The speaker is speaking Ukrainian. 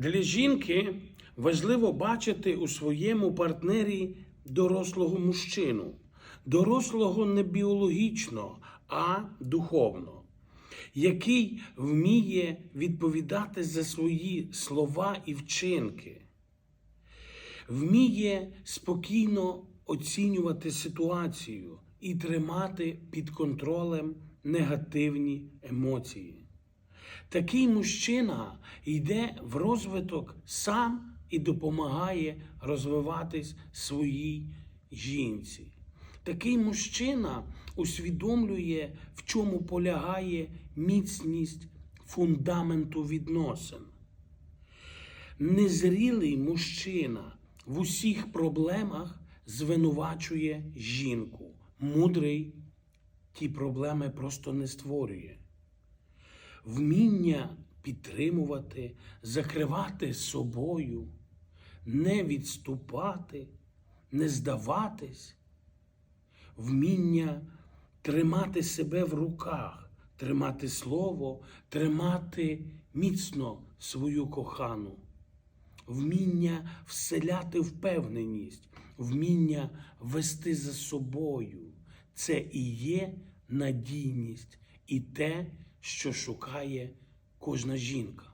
Для жінки важливо бачити у своєму партнері дорослого мужчину, дорослого не біологічно, а духовно, який вміє відповідати за свої слова і вчинки, вміє спокійно оцінювати ситуацію і тримати під контролем негативні емоції. Такий мужчина йде в розвиток сам і допомагає розвиватись своїй жінці. Такий мужчина усвідомлює, в чому полягає міцність фундаменту відносин. Незрілий мужчина в усіх проблемах звинувачує жінку. Мудрий ті проблеми просто не створює вміння підтримувати, закривати собою, не відступати, не здаватись, вміння тримати себе в руках, тримати слово, тримати міцно свою кохану, вміння вселяти впевненість, вміння вести за собою. Це і є надійність, і те, що шукає кожна жінка.